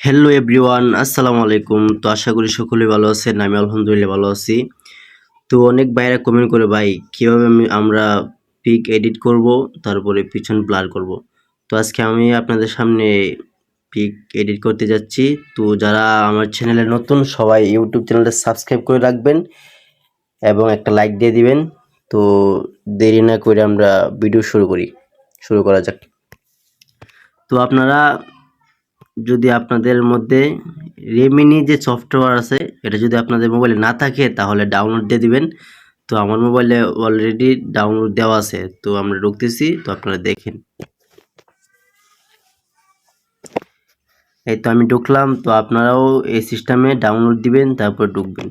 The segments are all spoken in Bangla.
হ্যালো এভরিওয়ান আসসালামু আলাইকুম। তো আশা করি সকলেই ভালো আছেন, আমি আলহামদুলিল্লাহ ভালো আছি। তো অনেক বাইরে কমেন্ট করে, ভাই, কীভাবে আমি, আমরা পিক এডিট করব, তারপরে পিছন ব্লার করব? তো আজকে আমি আপনাদের সামনে পিক এডিট করতে যাচ্ছি। তো যারা আমার চ্যানেলে নতুন, সবাই ইউটিউব চ্যানেলটা সাবস্ক্রাইব করে রাখবেন এবং একটা লাইক দিয়ে দিবেন। তো দেরি না করে আমরা ভিডিও শুরু করি। শুরু করা যাক। তো আপনারা যদি আপনাদের মধ্যে রেমিনি যে সফটওয়্যার আছে, এটা যদি আপনাদের মোবাইলে না থাকে, তাহলে ডাউনলোড দিয়ে দিবেন। তো আমার মোবাইলে অলরেডি ডাউনলোড দেওয়া আছে, তো আমরা ঢুকতেছি, তো আপনারা দেখেন। এই তো আমি ঢুকলাম, তো আপনারাও এই সিস্টেমে ডাউনলোড দিবেন, তারপর ঢুকবেন।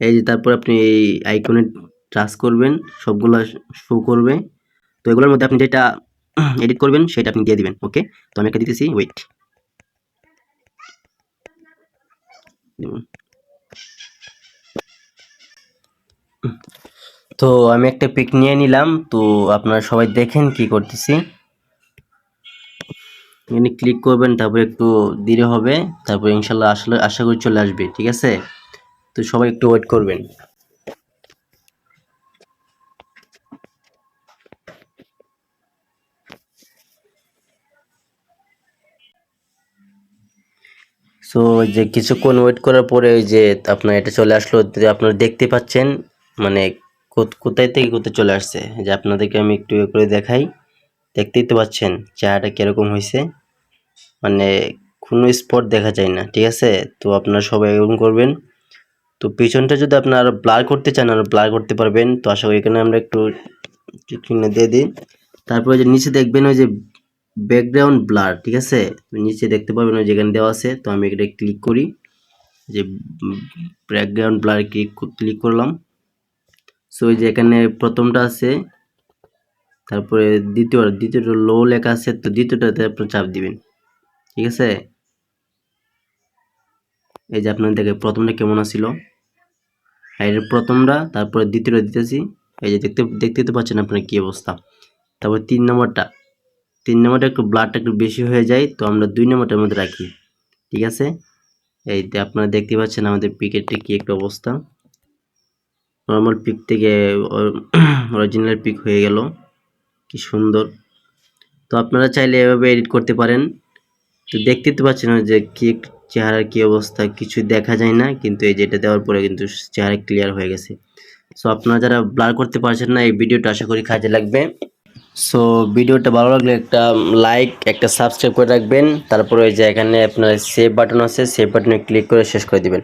এই যে তারপর আপনি এই আইকনে টাচ করবেন, সবগুলো শো করবে। এগুলোর মধ্যে আপনি যেটা এডিট করবেন, সেটা আপনি দিয়ে দিবেন ওকে তো আমি একটা দিতেছি ওয়েট তো আমি একটা পিক নিয়ে নিলাম, তো আপনারা সবাই দেখেন কি করতেছি। এখানে ক্লিক করবেন, তারপরে একটু ধীরে হবে, তারপরে ইনশাল্লাহ আসলে, আশা করি চলে আসবে, ঠিক আছে? তো সবাই একটু ওয়েট করবেন। সো যে কিছুক্ষণ ওয়েট করার পরে ওই যে আপনার এটা চলে আসলো আপনারা দেখতে পাচ্ছেন মানে কোথ- কোথায় থেকে কোথায় চলে আসছে? যে আপনাদেরকে আমি একটু করে দেখাই। দেখতেই তো পাচ্ছেন, চেহারাটা কীরকম হয়েছে মানে কোনো স্পট দেখা যায় না, ঠিক আছে? তো আপনারা সবাই এরকম করবেন। তো পিছনটা যদি আপনারা ব্লার করতে চান, আরও ব্লার করতে পারবেন। তো আশা করি এখানে আমরা একটু দিয়ে দিই। তারপরে যে নিচে দেখবেন ওই যে ব্যাকগ্রাউন্ড ব্লার ঠিক আছে? নিচে দেখতে ওই যেখানে দেওয়া আছে, তো আমি এটা ক্লিক করি। যে ব্যাকগ্রাউন্ড ব্লার ক্লিক ক্লিক করলাম। সো ওই যে এখানে প্রথমটা আছে, তারপরে দ্বিতীয় দ্বিতীয়টা লো লেখা আছে, তো দ্বিতীয়টাতে আপনি চাপ দিবেন। ঠিক আছে? এই যে আপনার দেখে, প্রথমটা কেমন আছিল? এর প্রথমটা, তারপরে দ্বিতীয়টা দিতেছি। এই যে দেখতে দেখতে তো পাচ্ছেন আপনার কী অবস্থা। তারপর তিন নম্বরটা তিন নম্বরটা একটু ব্লাডটা একটু বেশি হয়ে যায়, তো আমরা দুই নম্বরটার মধ্যে রাখি। ঠিক আছে? এই আপনারা দেখতে পাচ্ছেন আমাদের পিকেটটা কি একটা অবস্থা। নর্মাল পিক থেকে অরিজিনাল পিক হয়ে গেল। কি সুন্দর। তো আপনারা চাইলে এভাবে এডিট করতে পারেন। তো দেখতে তো পাচ্ছেন যে কি চেহারার কি অবস্থা, কিছু দেখা যায় না, কিন্তু এই যেটা দেওয়ার পরে কিন্তু চেহারা ক্লিয়ার হয়ে গেছে। সো আপনারা যারা ব্লার করতে পারছেন না, এই ভিডিওটা আশা করি কাজে লাগবে। সো ভিডিওটা ভালো লাগলে একটা লাইক একটা সাবস্ক্রাইব করে রাখবেন। তারপরে যে এখানে আপনার সেভ বাটন আছে সেভ বাটনে ক্লিক করে শেষ করে দিবেন।